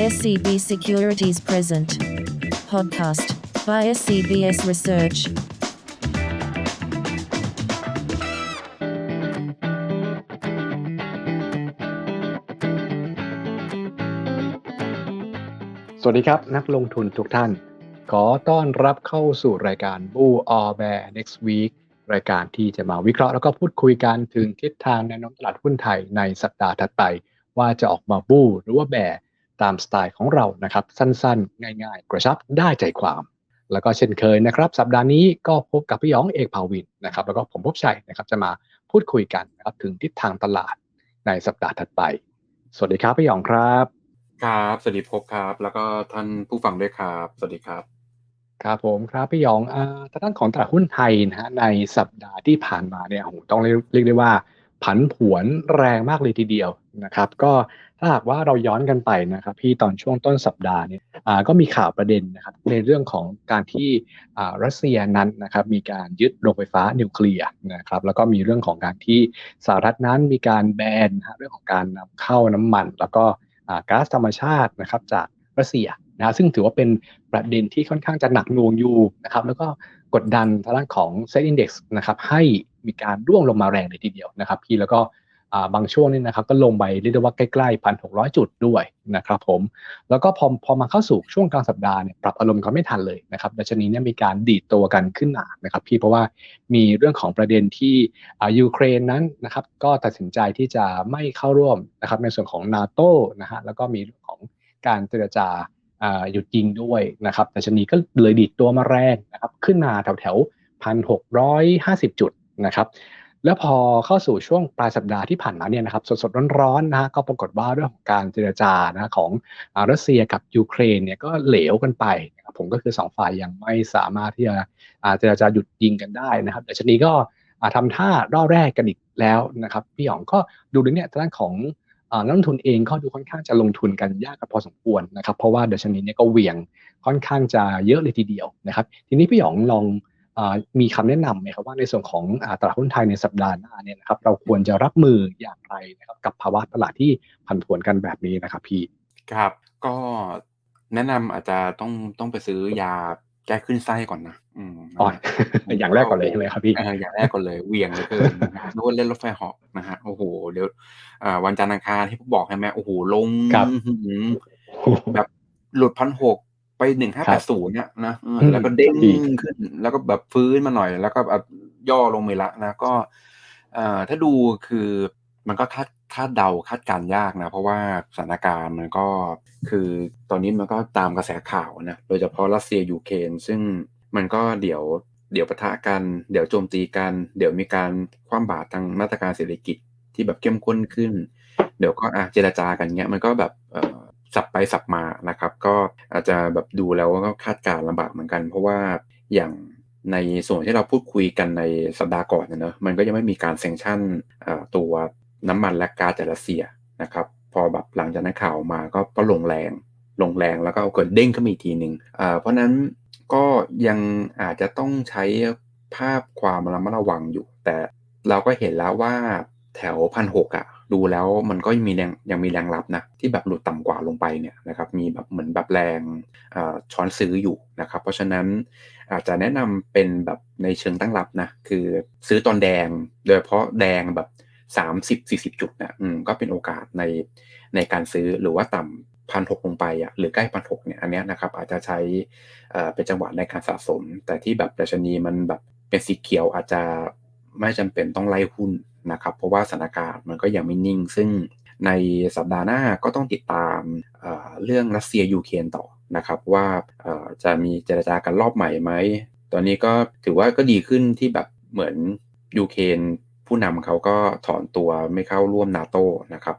SCB Securities Present. Podcast by SCBS Research. สวัสดีครับ นักลงทุนทุกท่าน ขอต้อนรับเข้าสู่รายการ Bull or Bear Next Week รายการที่จะมาวิเคราะห์แล้วก็พูดคุยกันถึงทิศทางแนวโน้มตลาดหุ้นไทยในสัปดาห์ถัดไป ว่าจะออกมาบูหรือว่าแบร์ ตามสไตล์ของเรานะครับ สั้นๆ ง่าย ๆ กระชับได้ใจความ แล้วก็เช่นเคยนะครับ สัปดาห์นี้ก็พบกับพี่หยองเอกภาวินนะครับแล้วก็ผมพบชัยนะครับจะมาพูดคุยกันนะครับถึงทิศทางตลาดในสัปดาห์ถัดไป สวัสดีครับพี่หยองครับ ครับ สวัสดีพบครับ แล้วก็ท่านผู้ฟังด้วยครับ สวัสดีครับครับผมครับพี่หยองอ่าทางด้านของตลาดหุ้นไทยนะฮะในสัปดาห์ที่ผ่านมาเนี่ยโอ้โหต้องเรียกเรียกได้ว่าผันผวนแรงมากเลยทีเดียวนะครับ ก็ ถ้าหากว่าเราย้อนกันไปนะครับพี่ตอนช่วงต้นสัปดาห์เนี่ยอ่าก็มีข่าวประเด็นนะครับในเรื่องของการที่อ่ารัสเซียนั้นนะครับมีการยึดโรงไฟฟ้านิวเคลียร์นะครับแล้วก็มีเรื่องของการที่สหรัฐนั้นมีการแบนนะฮะเรื่องของการนำเข้าน้ำมัน แล้วก็อ่าก๊าซธรรมชาตินะครับจากรัสเซียนะซึ่งถือว่าเป็นประเด็นที่ค่อนข้างจะหนักหน่วงอยู่นะครับแล้วก็กดดันทางด้านของ Set Index นะครับให้มีการร่วงลงมาแรงเลยทีเดียวนะครับพี่แล้วก็ บางช่วงนี่นะครับก็ลงไปเรียกได้ว่าใกล้ๆพันหกร้อยจุดด้วยนะครับผมแล้วก็พอพอมาเข้าสู่ช่วงกลางสัปดาห์เนี่ยปรับอารมณ์กันไม่ทันเลยนะครับดัชนีเนี่ยมีการดีดตัวกันขึ้นหนานะครับพี่เพราะว่ามีเรื่องของประเด็นที่ยูเครนนั้นนะครับก็ตัดสินใจที่จะไม่เข้าร่วมนะครับในส่วนของนาโตนะฮะแล้วก็มีเรื่องของการเจรจาอ่าหยุดยิงด้วยนะครับดัชนีก็เลยดีดตัวมาแรงนะครับขึ้นมาแถวแถวพันหกร้อยห้าสิบจุดนะครับ แล้วพอเข้าสู่ช่วงปลายสัปดาห์ที่ผ่านมาเนี่ยนะครับสดๆร้อนๆนะฮะก็ปรากฏว่าเรื่องของการเจรจานะของอรัสเซียกับยูเครนเนี่ยก็เหลวกันไปนะครับผมก็คือสองฝ่ายยังไม่สามารถที่จะเจรจาหยุดยิงกันได้นะครับดัชนี้ก็อ่าทำท่ารอบแรกกันอีกแล้วนะครับพี่หยองก็ดูในเนี่ยทางด้านของนักลงทุนเองก็ดูค่อนข้างจะลงทุนกันยากกันพอสมควรนะครับเพราะว่าเดัชนีเนี่ยก็เหวี่ยงค่อนข้างจะเยอะเลยทีเดียวนะครับ ทีนี้พี่หยองลอง มีคำแนะนำไหมครับว่าในส่วนของอาตลาดหุ้นไทยในสัปดาห์หน้าเนี่ยนะครับเราควรจะรับมืออย่างไรนะครับกับภาวะตลาดที่ผันผวนกันแบบนี้นะครับพี่ครับก็แนะนำอาจจะต้องต้องไปซื้อยาแก้ขึ้นไส้ก่อนนะอืมอ๋อนะฮะอย่างแรกก่อนเลยใช่ไหมครับพี่เอออย่างแรกก่อนเลยเหวียงเหลือเกินนะฮะนึกว่าเล่นรถไฟเหาะนะฮะโอ้โหเดี๋ยวอ่าวันจันทร์อังคารที่ผมบอกใช่ไหมโอ้โหลงครับอื้อหือแบบหลุดพันหก ไปหนึ่งห้าครัแปบดศูนย์เนี่ยนะเอออืมแล้วก็เด้งดีขึ้น แล้วก็แบบฟื้นมาหน่อย แล้วก็แบบย่อลงไปละนะก็เอ่อถ้าดูคือมันก็คาดคาดเดาคาดการณ์ยากนะ เพราะว่าสถานการณ์มันก็คือตอนนี้มันก็ตามกระแสข่าวนะโดยเฉพาะรัสเซียยูเครนซึ่งมันก็เดี๋ยวเดี๋ยวปะทะกัน เดี๋ยวโจมตีกัน เดี๋ยวมีการคว่ำบาตรทางมาตรการเศรษฐกิจที่แบบเข้มข้นขึ้น เดี๋ยวก็อะเจรจากันเงี้ยมันก็แบบเอ่อ สับไปสับมานะครับ ก็อาจจะแบบดูแล้วก็คาดการลำบากเหมือนกัน เพราะว่าอย่างในส่วนที่เราพูดคุยกันในสัปดาห์ก่อนเนอะมันก็ยังไม่มีการเซงชั่นตัวน้ำมันและก๊าซจากรัสเซียนะครับ พอแบบหลังจากนั้นข่าวมาก็ก็ลงแรง ลงแรงแล้วก็เอาเกิดเด้งขึ้นมาอีกทีหนึ่งเพราะนั้นก็ยังอาจจะต้องใช้ภาพความระมัดระวังอยู่ แต่เราก็เห็นแล้วว่าแถวพันหกอะ ดูแล้วมันก็ยังมีแรงยังมีแรงรับนะที่แบบหลุดต่ำกว่าลงไปเนี่ยนะครับมีแบบเหมือนแบบแรงช้อนซื้ออยู่นะครับ เพราะฉะนั้นอาจจะแนะนำเป็นแบบในเชิงตั้งรับนะคือซื้อตอนแดง โดยเฉพาะแดงแบบ 30-40 จุดนะอืมก็เป็นโอกาสในในการซื้อหรือว่าต่ำพันหกลงไปอะหรือใกล้พันหกเนี่ยอันเนี้ยนะครับอาจจะใช้เอ่อเป็นจังหวะในการสะสม แต่ที่แบบดัชนีมันแบบเป็นสีเขียวอาจจะไม่จำเป็นต้องไล่หุ้น นะครับเพราะว่าสถานการณ์มันก็ยังไม่นิ่ง ซึ่งในสัปดาห์หน้าก็ต้องติดตามเเรื่องรัสเซียยูเครนต่อนะครับว่าจะมีเจรจากันรอบใหม่ไหม ตอนนี้ก็ถือว่าก็ดีขึ้นที่แบบเหมือนยูเครนผู้นำเขาก็ถอนตัวไม่เข้าร่วมนาโตนะครับ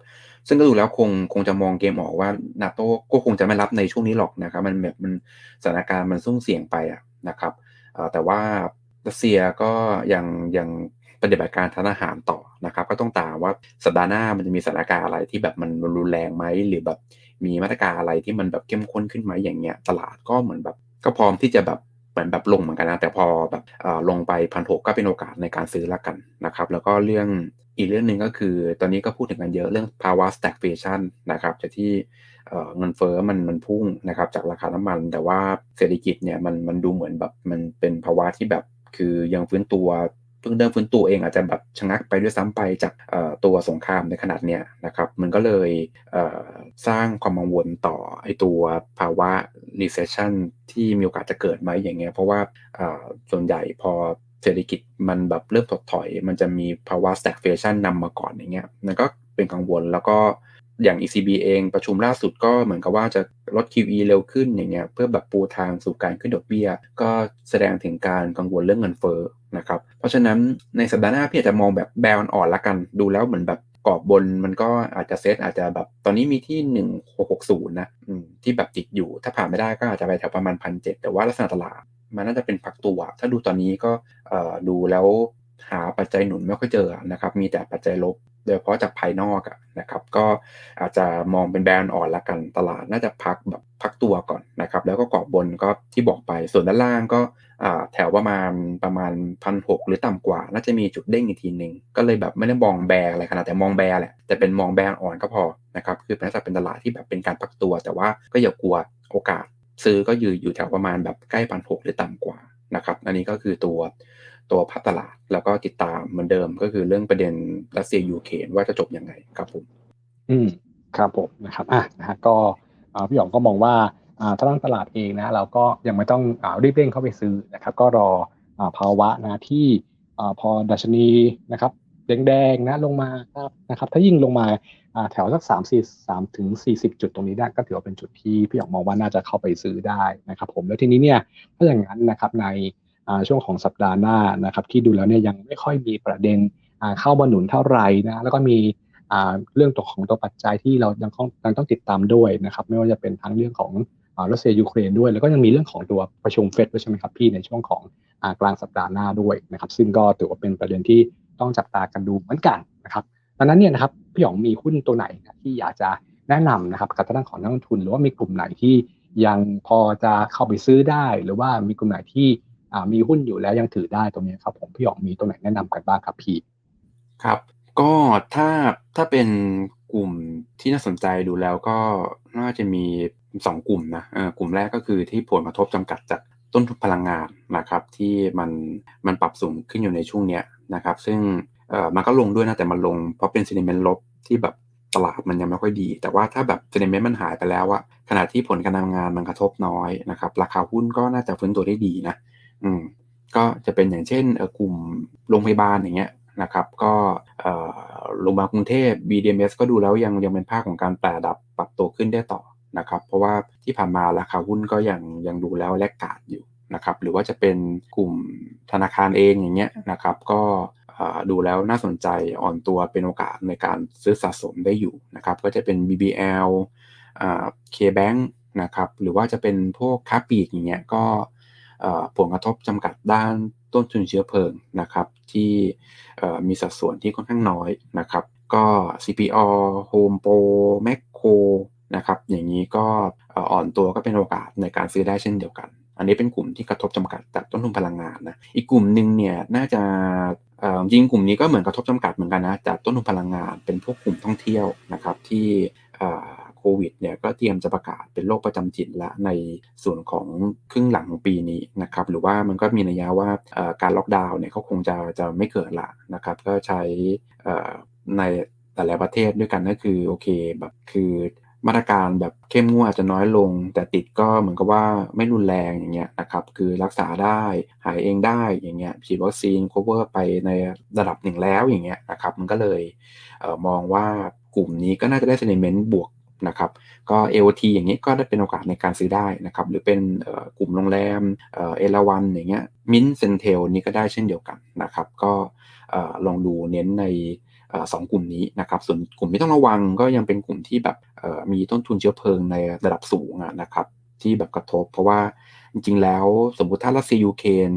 ซึ่งก็ดูแล้วคงคงจะมองเกมออกว่านาโตก็คงจะไม่รับในช่วงนี้หรอกนะครับมันแบบมันสถานการณ์มันซุ่มเสี่ยงไปอะนะครับแต่ว่ารัสเซียก็ยังยัง ปฏิบัติการทางอาหารต่อนะครับก็ต้องตามว่าสัปดาห์หน้ามันจะมีสถานการณ์อะไรที่แบบมันรุนแรงไหมหรือแบบมีมาตรการอะไรที่มันแบบเข้มข้นขึ้นไหมอย่างเงี้ยตลาดก็เหมือนแบบก็พร้อมที่จะแบบเหมือนแบบลงเหมือนกันนะแต่พอแบบเออลงไปพันหกก็เป็นโอกาสในการซื้อละกันนะครับแล้วก็เรื่องอีกเรื่องหนึ่งก็คือ ตอนนี้ก็พูดถึงกันเยอะเรื่องภาวะ stagflation นะครับจากที่เงินเฟ้อมันมันพุ่งนะครับจากราคาน้ำมัน แต่ว่าเศรษฐกิจเนี่ยมันมันดูเหมือนแบบมันเป็นภาวะที่แบบคือยังฟื้นตัว เพิ่งเริ่มฟื้นตัวเองอาจจะแบบชะงักไปด้วยซ้ำไปจากตัวสงครามในขนาดเนี้ยนะครับมันก็เลยเสร้างความกังวลต่อไอตัวภาวะ recession ที่มีโอกาสจะเกิดไหมอย่างเงี้ยเพราะว่าส่วนใหญ่พอเศรษฐกิจมันแบบเริ่มถดถอย มันจะมีภาวะ stagflation นำมาก่อนอย่างเงี้ยมันก็เป็นกังวลแล้วก็ อย่าง ECB เองประชุมล่าสุดก็เหมือนกับว่าจะลด QE เร็วขึ้นอย่างเงี้ยเพื่อแบบปูทางสู่การขึ้นดอกเบี้ย ก็แสดงถึงการกังวลเรื่องเงินเฟ้อนะครับเพราะฉะนั้นในสัปดาห์หน้าพี่อาจจะมองแบบแบลอ่อนละกัน ดูแล้วเหมือนแบบกรอบบนมันก็อาจจะเซตอาจจะแบบตอนนี้มีที่ 1660 นะที่แบบติดอยู่ ถ้าผ่านไม่ได้ก็อาจจะไปแถวประมาณพันเแต่ว่าลักษณะตลาดมันน่าจะเป็นพักตัว ถ้าดูตอนนี้ก็ดูแล้ว หาปัจจัยหนุนไม่ค่อยเจอนะครับ มีแต่ปัจจัยลบ โดยเฉพาะจากภายนอกนะครับ ก็อาจจะมองเป็นแบรนด์อ่อนละกัน ตลาดน่าจะพักแบบพักตัวก่อนนะครับ แล้วก็กรอบบนก็ที่บอกไป ส่วนด้านล่างก็แถวประมาณประมาณพันหหรือต่ำกว่า น่าจะมีจุดเด้งอีกทีหนึ่ง ก็เลยแบบไม่ได้มองแบร์อะไรขนาดแต่มองแบร์แหละ แต่เป็นมองแบร์อ่อนก็พอนะครับ คือเป็นลักษณะเป็นตลาดที่แบบเป็นการพักตัว แต่ว่าก็อย่ากลัวโอกาสซื้อก็อยู่อยู่แถวประมาณแบบใกล้พันหหรือต่ำกว่านะครับ อันนี้ก็คือตัว ตัวพัฒตลาด แล้วก็ติดตามเหมือนเดิมก็คือเรื่องประเด็นรัสเซียยูเครนว่าจะจบยังไงครับผม อืมครับผมนะครับอะนะฮะก็พี่หยองก็มองว่าอ่าถ้าตั้งตลาดเองนะเราก็ยังไม่ต้องอ่ารีบเร่งเข้าไปซื้อนะครับก็รออ่าภาวะนะที่อ่าพอดัชนีนะครับแดงๆนะลงมาครับนะครับถ้ายิ่งลงมาอ่าแถวสักสามสี่สามถึงสี่สิบจุดตรงนี้ได้ก็ถือว่าเป็นจุดที่พี่หยองมองว่าน่าจะเข้าไปซื้อได้นะครับผมแล้วทีนี้เนี่ยถ้าอย่างนั้นนะครับใน ช่วงของสัปดาห์หน้านะครับที่ดูแล้วเนี่ยยังไม่ค่อยมีประเด็นเข้ามาหนุนเท่าไหร่นะแล้วก็มีเรื่องตัวของตัวปัจจัยที่เรายังต้องยังต้องติดตามด้วยนะครับไม่ว่าจะเป็นทั้งเรื่องของรัสเซียยูเครนด้วย แล้วก็ยังมีเรื่องของตัวประชุมเฟดด้วยใช่ไหมครับพี่ในช่วงของกลางสัปดาห์หน้าด้วยนะครับซึ่งก็ถือว่าเป็นประเด็นที่ต้องจับตากันดูเหมือนกันนะครับดังนั้นเนี่ยนะครับพี่หยองมีหุ้นตัวไหนนะที่อยากจะแนะนำนะครับกับทางของนักลงทุน หรือว่ามีกลุ่มไหนที่ยังพอจะเข้าไปซื้อได้ หรือว่ามีกลุ่มไหนที่ มีหุ้นอยู่แล้วยังถือได้ตรงนี้ครับ ผมพี่หยองมีตัวไหนแนะนำกันบ้างครับพี่ครับ ก็ถ้าถ้าเป็นกลุ่มที่น่าสนใจดูแล้วก็น่าจะมีสองกลุ่มนะเออกลุ่มแรกก็คือที่ผลกระทบจำกัดจากต้นทุนพลังงานนะครับ ที่มันมันปรับสูงขึ้นอยู่ในช่วงเนี้ยนะครับ ซึ่งเออมันก็ลงด้วยนะแต่มันลงเพราะเป็นซีนิเมนต์ลบที่แบบตลาดมันยังไม่ค่อยดี แต่ว่าถ้าแบบซีนิเมนต์มันหายไปแล้วอะขณะที่ผลการทำงานมันกระทบน้อยนะครับ ราคาหุ้นก็น่าจะฟื้นตัวได้ดีนะ อืมก็จะเป็นอย่างเช่นกลุ่มโรงพยาบาลอย่างเงี้ยนะครับก็โรงพยาบาลกรุงเทพ BDMs ก็ดูแล้วยังยังเป็นภาคของการแปรดับปรับตัวขึ้นได้ต่อนะครับเพราะว่าที่ผ่านมาราคาหุ้นก็ยังยังดูแล้วแลกกาดอยู่นะครับหรือว่าจะเป็นกลุ่มธนาคารเองอย่างเงี้ยนะครับก็ดูแล้วน่าสนใจอ่อนตัวเป็นโอกาสในการซื้อสะสมได้อยู่นะครับก็จะเป็น BBL อ่า KBank นะครับหรือว่าจะเป็นพวกค้าปลีกอย่างเงี้ยก็ ผลกระทบจำกัดด้านต้นทุนเชื้อเพลิงนะครับ ที่มีสัดส่วนที่ค่อนข้างน้อยนะครับ ก็ CPO Home Pro Macro นะครับ อย่างนี้ก็อ่อนตัวก็เป็นโอกาสในการซื้อได้เช่นเดียวกัน อันนี้เป็นกลุ่มที่กระทบจำกัดจากต้นทุนพลังงานนะ อีกกลุ่มหนึ่งเนี่ยน่าจะจริงกลุ่มนี้ก็เหมือนกระทบจำกัดเหมือนกันนะจากต้นทุนพลังงานเป็นพวกกลุ่มท่องเที่ยวนะครับที่ โควิดเนี่ยก็เตรียมจะประกาศเป็นโรคประจำถิ่นละในส่วนของครึ่งหลังของปีนี้นะครับหรือว่ามันก็มีนัยยะว่าการล็อกดาวน์เนี่ยเขาคงจะจะไม่เกิดละนะครับก็ใช้ในแต่ละประเทศด้วยกันก็คือโอเคแบบคือมาตรการแบบเข้มงวดอาจจะน้อยลง แต่ติดก็เหมือนกับว่าไม่รุนแรงอย่างเงี้ยนะครับคือรักษาได้หายเองได้อย่างเงี้ยฉีดวัคซีน cover ไปในระดับหนึ่งแล้วอย่างเงี้ยนะครับมันก็เลยเออมองว่ากลุ่มนี้ก็น่าจะได้ sentiment บวก นะครับ ก็ AOT อย่างนี้ก็ได้เป็นโอกาสในการซื้อได้นะครับ หรือเป็นกลุ่มโรงแรมเอราวันอย่างเงี้ยมินเซนเทลนี้ก็ได้เช่นเดียวกันนะครับ ก็ลองดูเน้นในสองกลุ่มนี้นะครับ ส่วนกลุ่มที่ต้องระวังก็ยังเป็นกลุ่มที่แบบมีต้นทุนเชื้อเพลิงในระดับสูงนะครับ ที่แบบกระทบ เพราะว่าจริงๆแล้วสมมุติถ้ารัสเซียยูเครน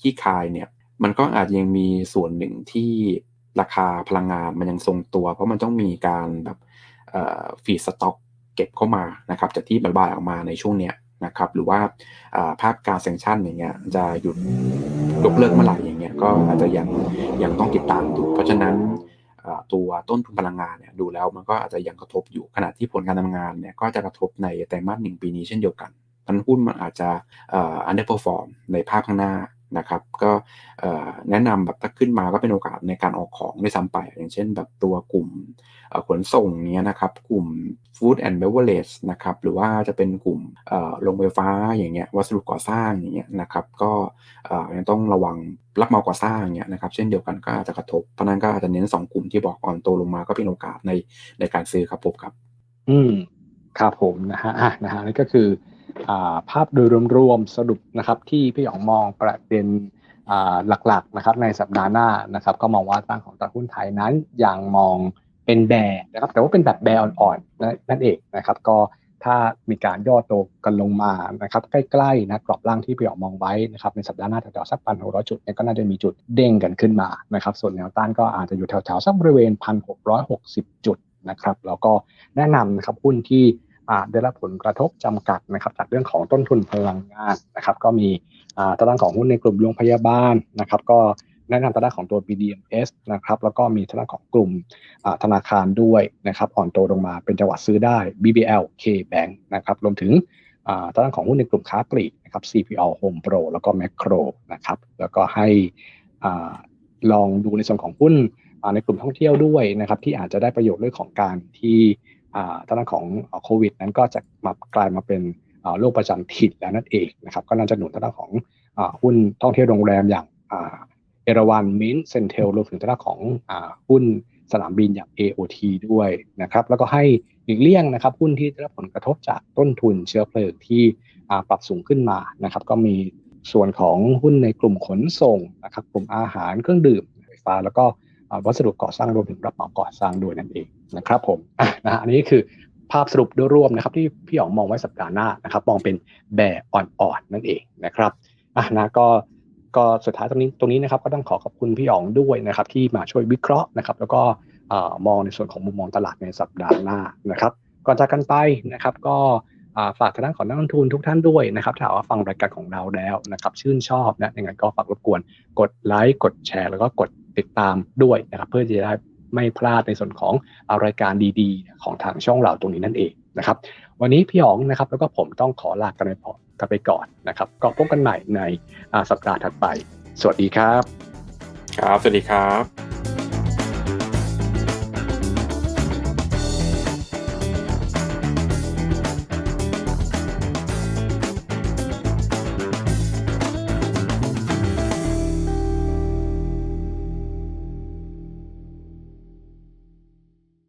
ที่คายเนี่ยมันก็อาจยังมีส่วนหนึ่งที่ราคาพลังงานมันยังทรงตัว เพราะมันต้องมีการแบบ ฟีดสต็อกเก็บเข้ามานะครับจากที่ระบายออกมาในช่วงเนี้ยนะครับหรือว่าภาพการเซ็นชั่นอย่างเงี้ยจะหยุดยกเลิกเมื่อไหร่อย่างเงี้ยก็อาจจะยังยังต้องติดตามอยู่เพราะฉะนั้นตัวต้นทุนพลังงานเนี่ยดูแล้วมันก็อาจจะยังกระทบอยู่ขณะที่ผลการทำงานเนี่ยก็จะกระทบในไตรมาสหนึ่งปีนี้เช่นเดียวกันพันหุ้นมันอาจจะเอ่อ underperform ในภาพข้างหน้า นะครับ ก็แนะนำแบบถ้าขึ้นมาก็เป็นโอกาสในการออกของด้วยซ้ำไป อย่างเช่นแบบตัวกลุ่มขนส่งเนี้ยนะครับ กลุ่ม food and beverage นะครับ หรือว่าจะเป็นกลุ่มโรงไฟฟ้าอย่างเงี้ย วัสดุก่อสร้างอย่างเงี้ยนะครับ ก็ยังต้องระวังรับเหมาก่อสร้างเงี้ยนะครับ เช่นเดียวกันก็อาจจะกระทบ เพราะนั้นก็อาจจะเน้น 2 กลุ่มที่บอกอ่อนตัวลงมาก็เป็นโอกาสในในการซื้อครับผมครับ อืมครับผมนะฮะอะนะฮะนี่ก็คือ ภาพโดยรวมๆสรุปนะครับที่พี่หยองมองประเด็นหลักๆนะครับในสัปดาห์หน้านะครับ ก็มองว่าตั้งของตลาดหุ้นไทยนั้นยังมองเป็นแบร์นะครับแต่ว่าเป็นแบบแบร์อ่อนๆนั่นเองนะครับก็ถ้ามีการย่อตัวกันลงมานะครับใกล้ๆนะกรอบล่างที่พี่หยองมองไว้นะครับในสัปดาห์หน้าแถวๆสักพันหกร้อยจุดเนี่ยก็น่าจะมีจุดเด้งกันขึ้นมานะครับส่วนแนวต้านก็อาจจะอยู่แถวๆสักบริเวณพันหกร้อยหกสิบจุดนะครับแล้วก็แนะนำนะครับหุ้นที่ ได้รับผลกระทบจำกัดนะครับจากเรื่องของต้นทุนพลังงานนะครับก็มีอ่าตางด้านของหุ้นในกลุ่มโรงพยาบาลนะครับก็แนะนำตางด้านของตัว BDMs นะครับแล้วก็มีทาด้านของกลุ่มอ่าธนาคารด้วยนะครับอ่อนตัวลงมาเป็นจังหวะซื้อได้ BBL KBank นะครับรวมถึงอ่าด้านของหุ้นในกลุ่มค้าปลีกนะครับ CPO Home Pro แล้วก็ Macro นะครับแล้วก็ให้อ่าลองดูในส่วนของหุ้นอ่าในกลุ่มท่องเที่ยวด้วยนะครับที่อาจจะได้ประโยชน์เรื่องของการที่ ทางด้านของโควิด นั้นก็จะมากลายมาเป็นโรคประจำถิ่นแล้วนั่นเองนะครับ ก็น่าจะหนุนทางด้านของอหุ้นท่องเที่ยวโรงแรมอย่างเอราวันมินเซนเทลรวมถึงทางด้านของอหุ้นสนามบินอย่าง AOT ด้วยนะครับ แล้วก็ให้หลีกเลี่ยงนะครับหุ้นที่ได้รับผลกระทบจากต้นทุนเชื้อเพลิงที่ปรับสูงขึ้นมานะครับ ก็มีส่วนของหุ้นในกลุ่มขนส่งนะครับ กลุ่มอาหารเครื่องดื่มไฟฟ้า แล้วก็ วัสดุก่อสร้างรวมถึงรับเหมาก่อสร้างด้วยนั่นเองนะครับผมนะฮะอันนี้คือภาพสรุปโดยรวมนะครับที่พี่หยองมองไว้สัปดาห์หน้านะครับมองเป็นแบอ่อนๆนั่นเองนะครับอะนะก็ก็สุดท้ายตรงนี้ตรงนี้นะครับก็ต้องขอขอบคุณพี่หยองด้วยนะครับที่มาช่วยวิเคราะห์นะครับแล้วก็มองในส่วนของมุมมองตลาดในสัปดาห์หน้านะครับก่อนจากกันไปนะครับก็ฝากทางด้านของนักลงทุนทุกท่านด้วยนะครับถ้าว่าฟังรายการของเราแล้วนะครับชื่นชอบนะยังไงก็ฝากรบกวนกดไลค์กดแชร์แล้วก็กด ติดตามด้วยนะครับเพื่อจะได้ไม่พลาดในส่วนของอารายการดีๆ ของทางช่องเราตรงนี้นั่นเองนะครับวันนี้พี่หยองนะครับแล้วก็ผมต้องขอลากันไปพอกันไปก่อนนะครับก็พบกันใหม่ในสัปดาห์ถัดไป สวัสดีครับ ครับ สวัสดีครับ